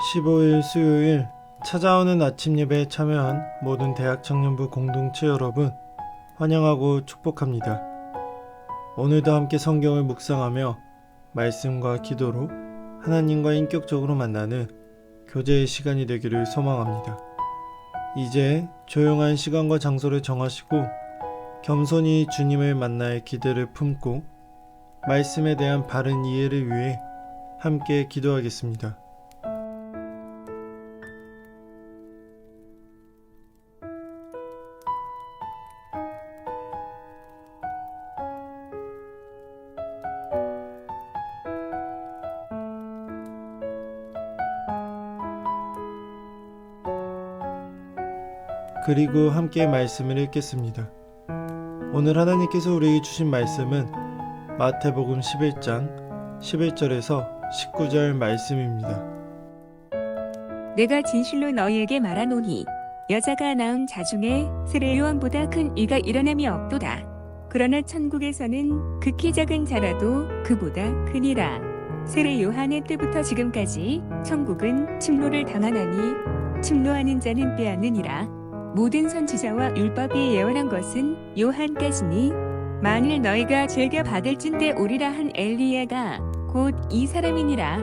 15일 수요일 찾아오는 아침 예배에 참여한 모든 대학 청년부 공동체 여러분 환영하고 축복합니다. 오늘도 함께 성경을 묵상하며 말씀과 기도로 하나님과 인격적으로 만나는 교제의 시간이 되기를 소망합니다. 이제 조용한 시간과 장소를 정하시고 겸손히 주님을 만나의 기대를 품고 말씀에 대한 바른 이해를 위해 함께 기도하겠습니다. 그리고 함께 말씀을 읽겠습니다. 오늘 하나님께서 우리에게 주신 말씀은 마태복음 11장 11절에서 19절 말씀입니다. 내가 진실로 너희에게 말하노니 여자가 낳은 자 중에 세례 요한보다 큰 이가 일어남이 없도다. 그러나 천국에서는 극히 작은 자라도 그보다 크니라. 세례 요한의 때부터 지금까지 천국은 침노를 당하나니 침노하는 자는 빼앗느니라. 모든 선지자와 율법이 예언한 것은 요한까지니 만일 너희가 즐겨 받을진대 오리라 한 엘리야가 곧 이 사람이니라.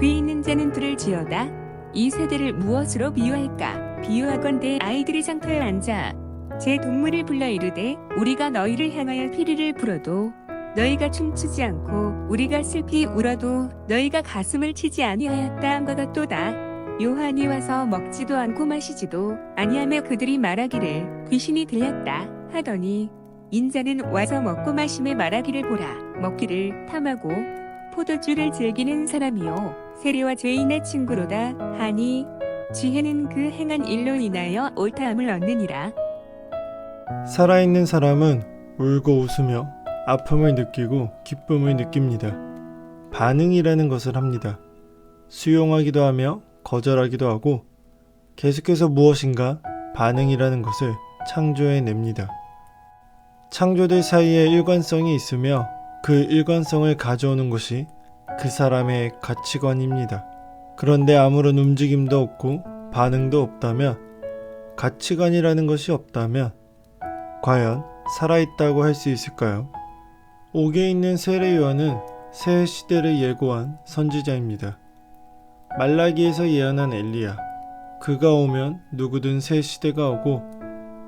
귀 있는 자는 들을 지어다. 이 세대를 무엇으로 비유할까? 비유하건대 아이들이 장터에 앉아 제 동물을 불러 이르되 우리가 너희를 향하여 피리를 불어도 너희가 춤추지 않고 우리가 슬피 울어도 너희가 가슴을 치지 아니하였다 한것 같도다. 요한이 와서 먹지도 않고 마시지도 아니하며 그들이 말하기를 귀신이 들렸다 하더니 인자는 와서 먹고 마심에 말하기를 보라 먹기를 탐하고 포도주를 즐기는 사람이요 세리와 죄인의 친구로다 하니 지혜는 그 행한 일로 인하여 옳다함을 얻느니라 살아있는 사람은 울고 웃으며 아픔을 느끼고 기쁨을 느낍니다. 반응이라는 것을 합니다. 수용하기도 하며 거절하기도 하고 계속해서 무엇인가 반응이라는 것을 창조해 냅니다. 창조들 사이에 일관성이 있으며 그 일관성을 가져오는 것이 그 사람의 가치관입니다. 그런데 아무런 움직임도 없고 반응도 없다면 가치관이라는 것이 없다면 과연 살아있다고 할 수 있을까요? 옥에 있는 세례 요한은 새 시대를 예고한 선지자입니다. 말라기에서 예언한 엘리야. 그가 오면 누구든 새 시대가 오고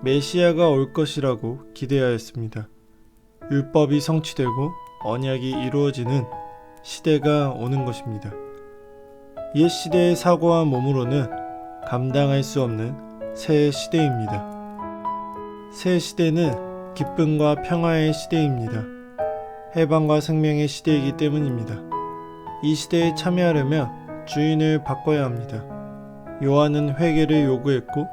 메시아가 올 것이라고 기대하였습니다. 율법이 성취되고 언약이 이루어지는 시대가 오는 것입니다. 옛 시대의 사고와 몸으로는 감당할 수 없는 새 시대입니다. 새 시대는 기쁨과 평화의 시대입니다. 해방과 생명의 시대이기 때문입니다. 이 시대에 참여하려면 주인을 바꿔야 합니다. 요한은 회개를 요구했고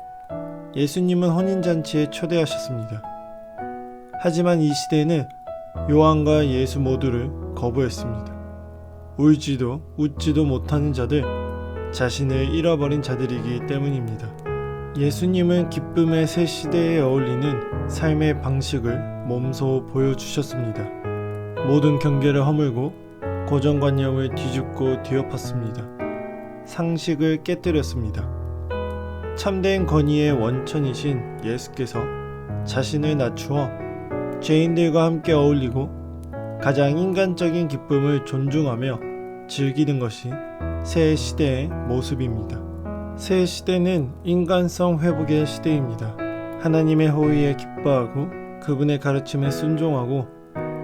예수님은 혼인잔치에 초대하셨습니다. 하지만 이 시대는 요한과 예수 모두를 거부했습니다. 울지도 웃지도 못하는 자들, 자신을 잃어버린 자들이기 때문입니다. 예수님은 기쁨의 새 시대에 어울리는 삶의 방식을 몸소 보여주셨습니다. 모든 경계를 허물고 고정관념을 뒤집고 뒤엎었습니다. 상식을 깨뜨렸습니다. 참된 권위의 원천이신 예수께서 자신을 낮추어 죄인들과 함께 어울리고 가장 인간적인 기쁨을 존중하며 즐기는 것이 새 시대의 모습입니다. 새 시대는 인간성 회복의 시대입니다. 하나님의 호의에 기뻐하고 그분의 가르침에 순종하고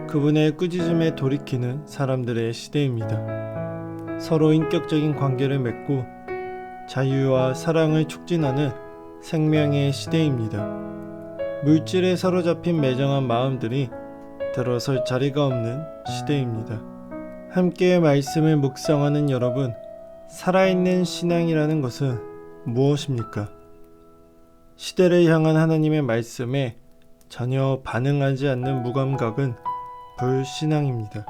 그분의 꾸짖음에 돌이키는 사람들의 시대입니다. 서로 인격적인 관계를 맺고 자유와 사랑을 촉진하는 생명의 시대입니다. 물질에 사로잡힌 매정한 마음들이 들어설 자리가 없는 시대입니다. 함께 말씀을 묵상하는 여러분, 살아있는 신앙이라는 것은 무엇입니까? 시대를 향한 하나님의 말씀에 전혀 반응하지 않는 무감각은 불신앙입니다.